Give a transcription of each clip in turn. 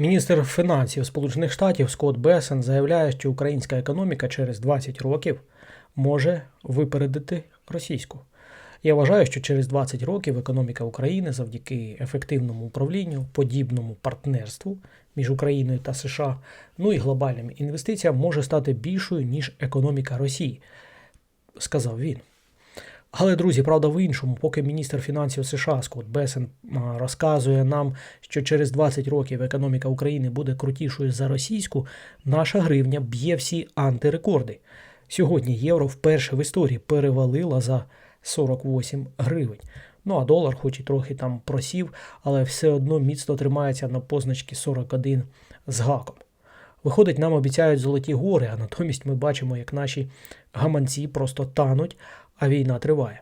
Міністр фінансів Сполучених Штатів Скотт Бесен заявляє, що українська економіка через 20 років може випередити російську. Я вважаю, що через 20 років економіка України завдяки ефективному управлінню, подібному партнерству між Україною та США, ну і глобальним інвестиціям може стати більшою, ніж економіка Росії, сказав він. Але, друзі, правда в іншому, поки міністр фінансів США Скотт Бесен розказує нам, що через 20 років економіка України буде крутішою за російську, наша гривня б'є всі антирекорди. Сьогодні євро вперше в історії перевалила за 48 гривень. Ну а долар, хоч і трохи там просів, але все одно міцно тримається на позначці 41 з гаком. Виходить, нам обіцяють золоті гори, а натомість ми бачимо, як наші гаманці просто тануть, а війна триває.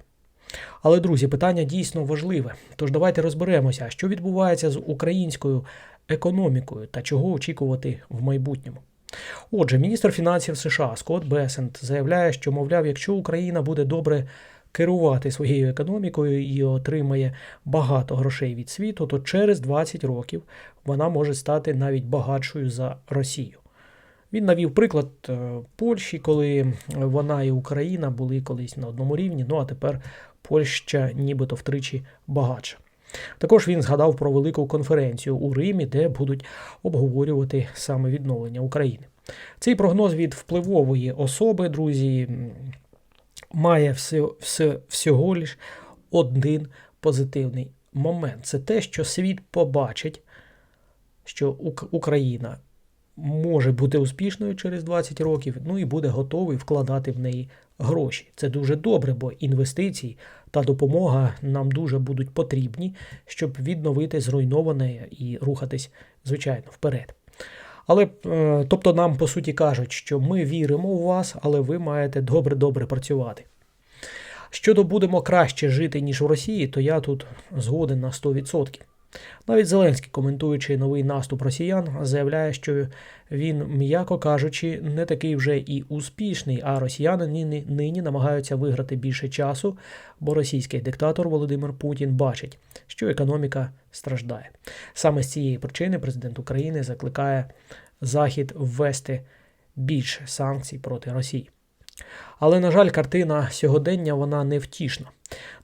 Але, друзі, питання дійсно важливе. Тож давайте розберемося, що відбувається з українською економікою та чого очікувати в майбутньому. Отже, міністр фінансів США Скотт Бесент заявляє, що, мовляв, якщо Україна буде добре керувати своєю економікою і отримає багато грошей від світу, то через 20 років вона може стати навіть багатшою за Росію. Він навів приклад е, Польщі, коли вона і Україна були колись на одному рівні, ну а тепер Польща нібито втричі багатша. Також він згадав про велику конференцію у Римі, де будуть обговорювати саме відновлення України. Цей прогноз від впливової особи, друзі, має все, все, всього лиш один позитивний момент. Це те, що світ побачить, що Україна може бути успішною через 20 років, ну і буде готовий вкладати в неї гроші. Це дуже добре, бо інвестиції та допомога нам дуже будуть потрібні, щоб відновити зруйноване і рухатись, звичайно, вперед. Але е, тобто нам по суті кажуть, що ми віримо у вас, але ви маєте добре-добре працювати. Щодо будемо краще жити, ніж в Росії, то я тут згоден на 100%. Навіть Зеленський, коментуючи новий наступ росіян, заявляє, що він, м'яко кажучи, не такий вже і успішний, а росіяни нині, нині намагаються виграти більше часу, бо російський диктатор Володимир Путін бачить, що економіка страждає. Саме з цієї причини президент України закликає Захід ввести більше санкцій проти Росії. Але, на жаль, картина сьогодення вона невтішна.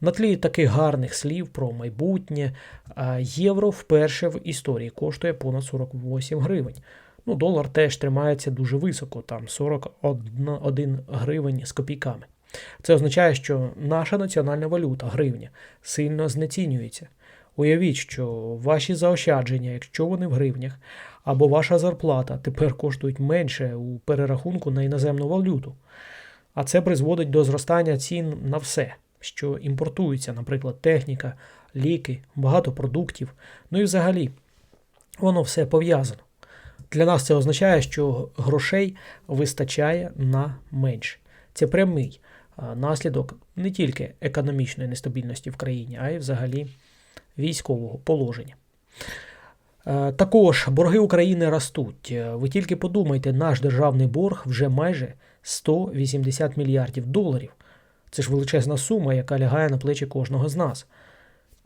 На тлі таких гарних слів про майбутнє євро вперше в історії коштує понад 48 гривень. Ну, долар теж тримається дуже високо, там 41 гривень з копійками. Це означає, що наша національна валюта, гривня, сильно знецінюється. Уявіть, що ваші заощадження, якщо вони в гривнях, або ваша зарплата тепер коштують менше у перерахунку на іноземну валюту. А це призводить до зростання цін на все, що імпортується, наприклад, техніка, ліки, багато продуктів. Ну і взагалі, воно все пов'язано. Для нас це означає, що грошей вистачає на менше. Це прямий наслідок не тільки економічної нестабільності в країні, а й взагалі військового положення. Е, Також борги України ростуть. Е, Ви тільки подумайте, наш державний борг вже майже 180 мільярдів доларів. Це ж величезна сума, яка лягає на плечі кожного з нас.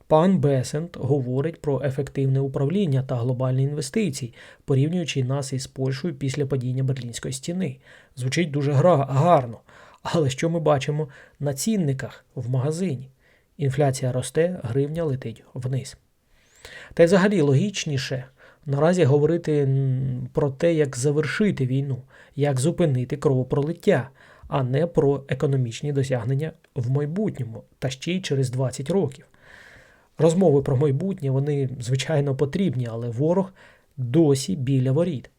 Пан Бесент говорить про ефективне управління та глобальні інвестиції, порівнюючи нас із Польщею після падіння Берлінської стіни. Звучить дуже гарно. Але що ми бачимо на цінниках в магазині? Інфляція росте, гривня летить вниз. Та й взагалі логічніше наразі говорити про те, як завершити війну, як зупинити кровопролиття, а не про економічні досягнення в майбутньому та ще й через 20 років. Розмови про майбутнє вони, звичайно, потрібні, але ворог досі біля воріт.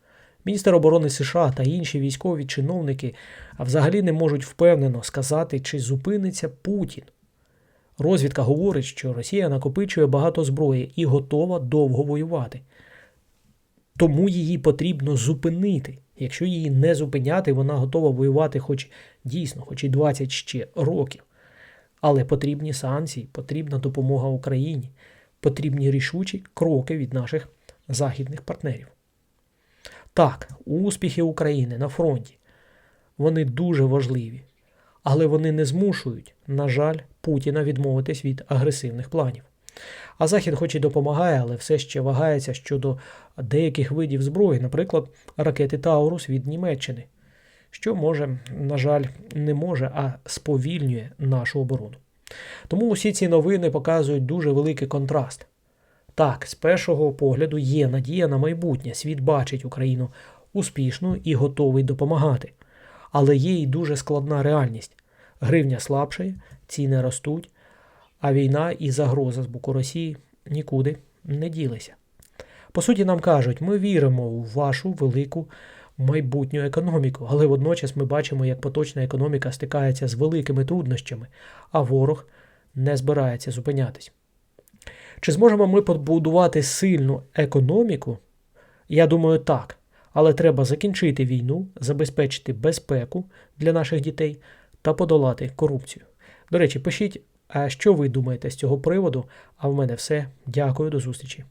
Міністр оборони США та інші військові чиновники взагалі не можуть впевнено сказати, чи зупиниться Путін. Розвідка говорить, що Росія накопичує багато зброї і готова довго воювати. Тому її потрібно зупинити. Якщо її не зупиняти, вона готова воювати хоч дійсно, хоч і 20 ще років. Але потрібні санкції, потрібна допомога Україні, потрібні рішучі кроки від наших західних партнерів. Так, успіхи України на фронті вони дуже важливі, але вони не змушують, на жаль, Путіна відмовитись від агресивних планів. А Захід хоч і допомагає, але все ще вагається щодо деяких видів зброї, наприклад, ракети Таурус від Німеччини, що може, на жаль, не може, а сповільнює нашу оборону. Тому усі ці новини показують дуже великий контраст. Так, з першого погляду є надія на майбутнє. Світ бачить Україну успішну і готовий допомагати. Але є й дуже складна реальність. Гривня слабшає, ціни ростуть, а війна і загроза з боку Росії нікуди не ділися. По суті, нам кажуть, ми віримо у вашу велику майбутню економіку, але водночас ми бачимо, як поточна економіка стикається з великими труднощами, а ворог не збирається зупинятись. Чи зможемо ми побудувати сильну економіку? Я думаю, так. Але треба закінчити війну, забезпечити безпеку для наших дітей та подолати корупцію. До речі, пишіть, що ви думаєте з цього приводу. А в мене все. Дякую, до зустрічі.